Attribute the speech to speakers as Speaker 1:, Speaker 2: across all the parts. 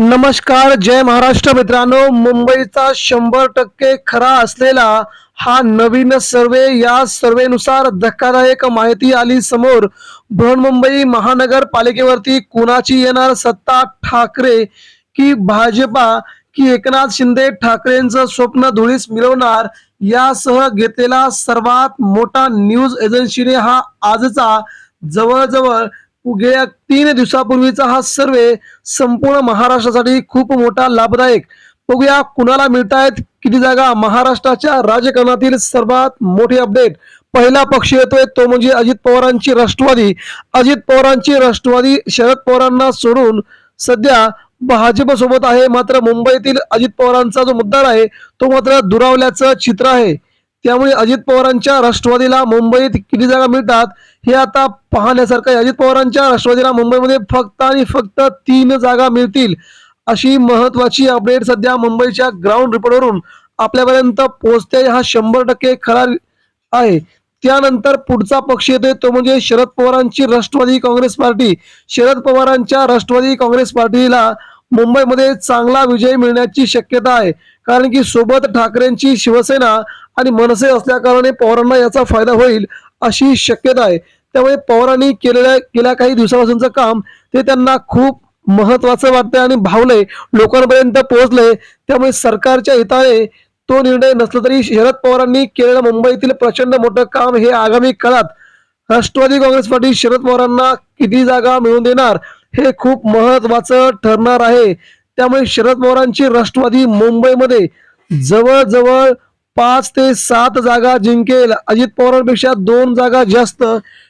Speaker 1: नमस्कार जय महाराष्ट्र मित्रांनो. मुंबईचा शंभर टक्के खरा असलेला हा नवीन सर्वे या सर्वेनुसार धक्कादायक माहिती आली समोर बृहन्मुंबई महानगरपालिकेवरती कुणाची येणार सत्ता? ठाकरे की भाजपा की एकनाथ शिंदे? ठाकरेंचं स्वप्न धुळीस मिळवणार यासह घेतलेला सर्वात मोठा न्यूज एजन्सीने हा आजचा जवळजवळ गेल्या तीन दिवसापूर्वीचा हा सर्वे संपूर्ण महाराष्ट्रासाठी खूप मोठा लाभदायक. बघूया कुणाला मिळत आहेत किती जागा महाराष्ट्राच्या राजकारणातील सर्वात मोठी अपडेट. पहिला पक्ष येतोय तो म्हणजे अजित पवारांची राष्ट्रवादी. अजित पवारांची राष्ट्रवादी शरद पवारांना सोडून सध्या भाजप सोबत आहे मात्र मुंबईतील अजित पवारांचा जो मुद्दा आहे तो मात्र दुरावल्याचं चित्र आहे. त्यामुळे अजित पवारांच्या राष्ट्रवादीला मुंबईत किती जागा मिळतात हे आता पाहण्यासारखं आहे. अजित पवारांच्या राष्ट्रवादीला मुंबईमध्ये फक्त आणि फक्त तीन जागा मिळतील अशी महत्वाची अपडेट सध्या मुंबईच्या ग्राउंड रिपोर्टवरून आपल्यापर्यंत पोहोचते हा शंभर टक्के खरा आहे. त्यानंतर पुढचा पक्ष येतोय तो म्हणजे शरद पवारांची राष्ट्रवादी काँग्रेस पार्टी. शरद पवारांच्या राष्ट्रवादी काँग्रेस पार्टीला मुंबईमध्ये चांगला विजय मिळण्याची शक्यता आहे. कारण की सोबत ठाकरेंची शिवसेना आणि मनसे असल्याकारणे पवारांना याचा फायदा होईल अशी शक्यता आहे. त्यामुळे पवारांनी केलेल्या गेल्या काही दिवसापासूनचं काम ते त्यांना खूप महत्वाचं वाटतंय आणि भावलंय. लोकांपर्यंत पोहोचलंय. त्यामुळे सरकारच्या हिताने तो निर्णय नसला तरी शरद पवारांनी केलेलं मुंबईतील प्रचंड मोठं काम हे आगामी काळात राष्ट्रवादी काँग्रेस पार्टी शरद पवारांना किती जागा मिळवून देणार हे खूप महत्वाचं ठरणार आहे. त्यामुळे शरद पवारांची राष्ट्रवादी मुंबईमध्ये जवळजवळ पाच ते सात जागा जिंकेल. अजित पवारांपेक्षा दोन जागा जास्त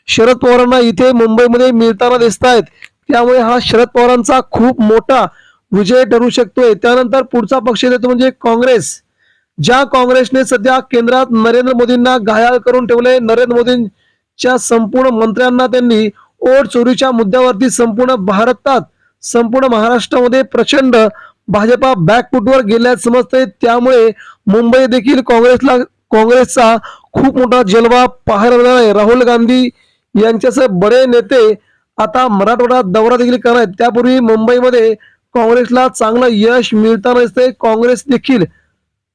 Speaker 1: शरद पवारांना इथे मुंबईमध्ये मिळताना दिसत आहेत त्यामुळे हा शरद पवारांचा खूप मोठा विजय ठरू शकतोय. त्यानंतर पुढचा पक्ष येतो म्हणजे काँग्रेस. ज्या काँग्रेसने सध्या केंद्रात नरेंद्र मोदींना घायाळ करून ठेवले नरेंद्र मोदींच्या संपूर्ण मंत्र्यांना त्यांनी ओट चोरीच्या मुद्द्यावरती संपूर्ण भारतात संपूर्ण महाराष्ट्रामध्ये प्रचंड भाजपा बॅकफुटवर गेल्याचं समजते त्यामुळे मुंबई देखील काँग्रेसला काँग्रेसचा खूप मोठा जलवा पाहायला मिळणार आहे. राहुल गांधी यांच्यासह बडे नेते आता मराठवाडा दौरा देखील करणार आहेत. त्यापूर्वी मुंबईमध्ये काँग्रेसला चांगलं यश मिळताना दिसते काँग्रेस देखील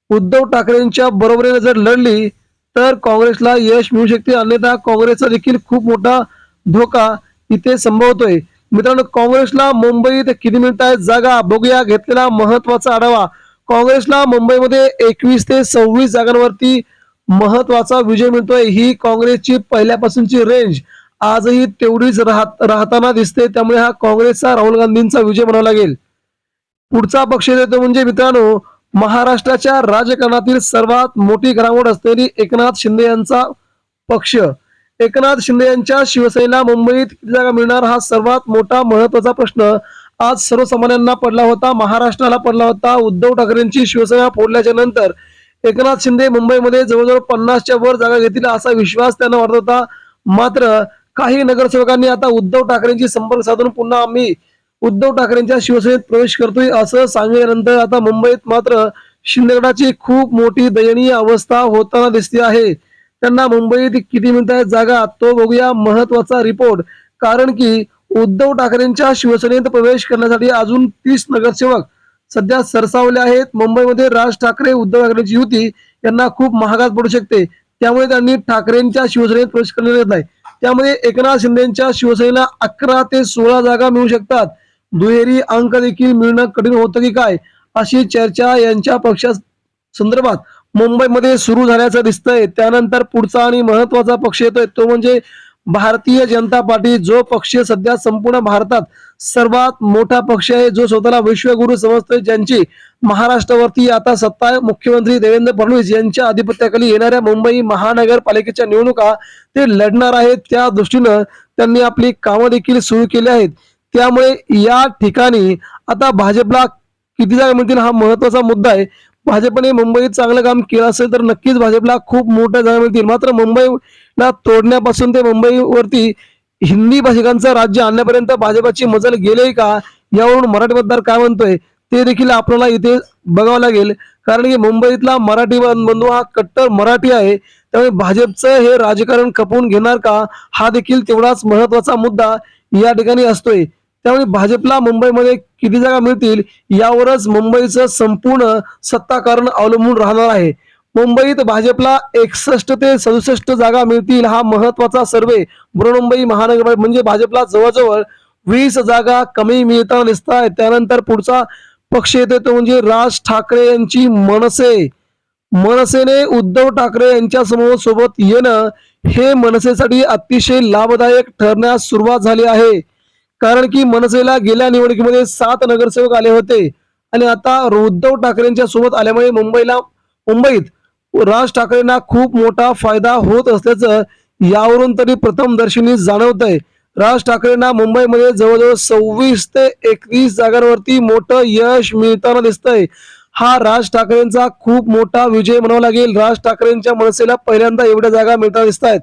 Speaker 1: उद्धव ठाकरेंच्या बरोबरीने जर लढली तर काँग्रेसला यश मिळू शकते. अन्यथा काँग्रेसचा देखील खूप मोठा धोका इथे संभवतोय. मित्रांनो काँग्रेसला मुंबईत किती मिळत आहेत? जागा बघूया. घेतलेला महत्त्वाचा आढावा. काँग्रेसला मुंबईमध्ये एकवीस ते सव्वीस जागांवरती महत्त्वाचा विजय मिळतोय. ही काँग्रेसची पहिल्यापासूनची रेंज आजही तेवढीच राहत राहताना दिसते. त्यामुळे हा काँग्रेसचा राहुल गांधींचा विजय म्हणावा लागेल. पुढचा पक्ष येतो म्हणजे मित्रांनो महाराष्ट्राच्या राजकारणातील सर्वात मोठी घडामोड असलेली एकनाथ शिंदे यांचा पक्ष. एकनाथ शिंदे यांच्या शिवसेनेला मुंबईत किती जागा मिळणार हा सर्वात मोठा महत्त्वाचा प्रश्न. आज सर्वसामान्यांना पडला होता महाराष्ट्राला पडला होता. उद्धव ठाकरेंची शिवसेना फोडल्याच्या नंतर एकनाथ शिंदे मुंबईमध्ये जवळजवळ पन्नासच्या वर जागा घेतील असा विश्वास त्यांना वाटत होता. मात्र काही नगरसेवकांनी आता उद्धव ठाकरेंची संपर्क साधून पुन्हा आम्ही उद्धव ठाकरेंच्या शिवसेनेत प्रवेश करतोय असं सांगितल्यानंतर आता मुंबईत मात्र शिंदेगडाची खूप मोठी दयनीय अवस्था होताना दिसते आहे. त्यांना मुंबईत किती मिनिटात जागा तो बघूया महत्त्वाचा रिपोर्ट कारण की उद्धव ठाकरेंच्या शिवसेनेत प्रवेश करण्यासाठी अजून तीस नगरसेवक सध्या सरसावले आहेत. मुंबईमध्ये राज ठाकरे उद्धव ठाकरेंची युती यांना खूप महागात पडू शकते. त्यामुळे त्यांनी ठाकरेंच्या शिवसेनेत प्रवेश करण्यात येत नाही त्यामुळे एकनाथ शिंदेच्या शिवसेनेला अकरा ते सोळा जागा मिळू शकतात. दुहेरी अंक देखील मिळणं कठीण होतं की काय? अशी चर्चा यांच्या पक्षा संदर्भात मुंबईमध्ये सुरू झाल्याचं दिसतंय. त्यानंतर पुढचा आणि महत्त्वाचा पक्ष येतोय. तो म्हणजे भारतीय जनता पार्टी जो पक्ष सध्या संपूर्ण भारतात सर्वात मोठा पक्ष आहे जो स्वतःला विश्वगुरु समजतोय. ज्यांची महाराष्ट्रावरती आता सत्ता मुख्यमंत्री देवेंद्र फडणवीस यांच्या अधिपत्याखाली येणाऱ्या मुंबई महानगरपालिकेच्या निवडणुका ते लढणार आहेत. त्या दृष्टीनं त्यांनी आपली कामं देखील सुरू केली आहेत. त्यामुळे या ठिकाणी आता भाजपला किती जागा मिळतील हा महत्त्वाचा मुद्दा आहे. भाजपने मुंबईत चांगलं काम केलं असेल तर नक्कीच भाजपला खूप मोठ्या जागा मिळतील. मात्र मुंबईला तोडण्यापासून ते मुंबईवरती हिंदी भाषिकांचं राज्य आणण्यापर्यंत भाजपची मजल गेले का यावरून मराठी मतदार काय म्हणतोय ते देखील आपल्याला इथे बघावं लागेल. कारण की मुंबईतला मराठी बंधू हा कट्टर मराठी आहे. त्यामुळे भाजपचं हे राजकारण खपवून घेणार का? हा देखील तेवढाच महत्त्वाचा मुद्दा या ठिकाणी असतोय. त्यामुळे भाजपला मुंबईमध्ये किती जागा मिळतील यावरच मुंबईचं संपूर्ण सत्ताकारण अवलंबून राहणार आहे. मुंबईत भाजपला एकसष्ट ते सदुसष्ट जागा मिळतील हा महत्त्वाचा सर्वे बृहमुंबई महानगर म्हणजे भाजपला जवळजवळ वीस जागा कमी मिळताना दिसत आहेत. त्यानंतर पुढचा पक्ष येतो तो म्हणजे राज ठाकरे यांची मनसे. मनसेने उद्धव ठाकरे यांच्या समोर सोबत येणं हे मनसेसाठी अतिशय लाभदायक ठरण्यास सुरुवात झाली आहे. कारण की मनसेला गेल्या निवडणुकीमध्ये सात नगरसेवक आले होते. आणि आता उद्धव ठाकरेंच्या सोबत आल्यामुळे मुंबईला मुंबईत राज ठाकरेंना खूप मोठा फायदा होत असल्याचं यावरून तरी प्रथम दर्शनी जाणवत आहे राज ठाकरेंना मुंबईमध्ये जवळजवळ सव्वीस ते एकवीस जागांवरती मोठं यश मिळताना दिसतंय. हा राज ठाकरेंचा खूप मोठा विजय म्हणावा लागेल. राज ठाकरेंच्या मनसेला पहिल्यांदा एवढ्या जागा मिळताना दिसत आहेत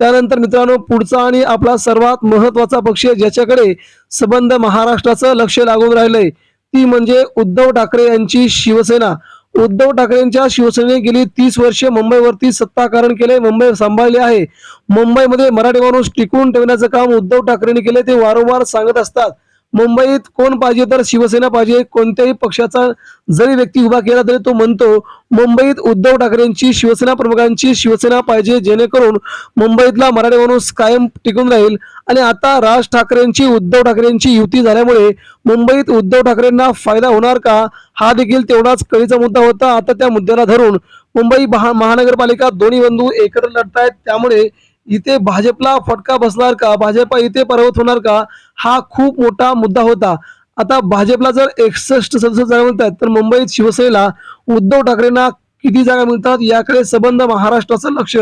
Speaker 1: त्यानंतर मित्रांनो पुढचा आणि आपला सर्वात महत्त्वाचा पक्ष ज्याच्याकडे संबंध महाराष्ट्राचं लक्ष लागून राहिलंय ती म्हणजे उद्धव ठाकरे यांची शिवसेना. उद्धव ठाकरेंच्या शिवसेनेने गेली तीस वर्षे मुंबईवरती सत्ताकारण केले मुंबई सांभाळले आहे. मुंबईमध्ये मराठी माणूस टिकून ठेवण्याचं काम उद्धव ठाकरेंनी केले ते वारंवार सांगत असतात. मुंबईत कोण पाहिजे तर शिवसेना पाहिजे कोणत्याही पक्षाचा जरी व्यक्ती उभा केला तरी तो म्हणतो मुंबईत उद्धव ठाकरेंची शिवसेना प्रमुखांची शिवसेना पाहिजे जेणेकरून मुंबईतला मराठी माणूस कायम टिकून राहील. आणि आता राज ठाकरेंची उद्धव ठाकरेंची युती झाल्यामुळे मुंबईत उद्धव ठाकरेंना फायदा होणार का? हा देखील तेवढाच कळीचा मुद्दा होता. आता त्या मुद्द्याला धरून मुंबई महा- महानगरपालिका दोन्ही बंधू एकत्र लढत आहेत त्यामुळे इथे भाजपला फटका बसणार का? भाजपा इथे पर्वत होणार का? हा खूप मोठा मुद्दा होता. आता भाजपला जर एकसष्ट सदस्य जागा मिळतात तर मुंबईत शिवसेनेला उद्धव ठाकरेंना किती जागा मिळतात? याकडे संबंध महाराष्ट्राचं लक्ष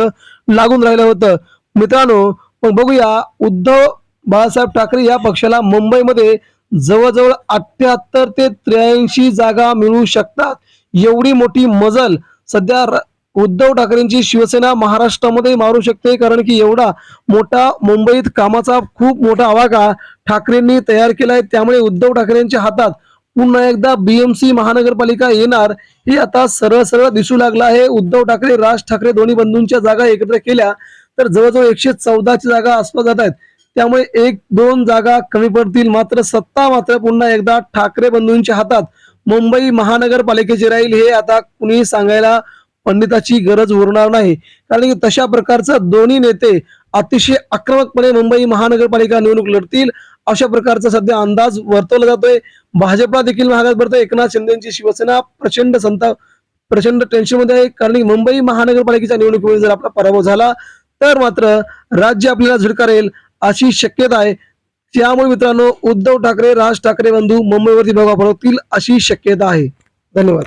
Speaker 1: लागून राहिलं होतं. मित्रांनो मग बघूया उद्धव बाळासाहेब ठाकरे या पक्षाला मुंबईमध्ये जवळजवळ अठ्याहत्तर ते त्र्याऐंशी जागा मिळू शकतात. एवढी मोठी मजल सध्या र- उद्धव ठाकरेंची शिवसेना महाराष्ट्रामध्ये मारू शकते कारण की एवढा मोठा मुंबईत कामाचा खूप मोठा आवाका ठाकरेंनी तयार केला आहे त्यामुळे उद्धव ठाकरेंच्या हातात पुन्हा एकदा बीएमसी महानगरपालिका येणार हे आता सरळ सरळ दिसू लागलं आहे. उद्धव ठाकरे राज ठाकरे दोन्ही बंधूंच्या जागा एकत्र केल्या तर जवळजवळ एकशे चौदाची जागा आसपास जात आहेत. त्यामुळे एक दोन जागा कमी पडतील. मात्र सत्ता मात्र पुन्हा एकदा ठाकरे बंधूंच्या हातात मुंबई महानगरपालिकेची राहील हे आता कुणी सांगायला पंडिताची गरज उरणार नाही. कारण की तशा प्रकारचं दोन्ही नेते अतिशय आक्रमकपणे मुंबई महानगरपालिका निवडणूक लढतील. अशा प्रकारचा सध्या अंदाज वर्तवला जातोय. भाजपला देखील महागात भरतोय. एकनाथ शिंदेची शिवसेना प्रचंड संताप प्रचंड टेन्शनमध्ये आहे. कारण की मुंबई महानगरपालिकेच्या निवडणुकीमध्ये जर आपला पराभव झाला तर मात्र राज्य आपल्याला झुडकारेल अशी शक्यता आहे. त्यामुळे मित्रांनो उद्धव ठाकरे राज ठाकरे बंधू मुंबईवरती भोगा फडकतील अशी शक्यता आहे. धन्यवाद.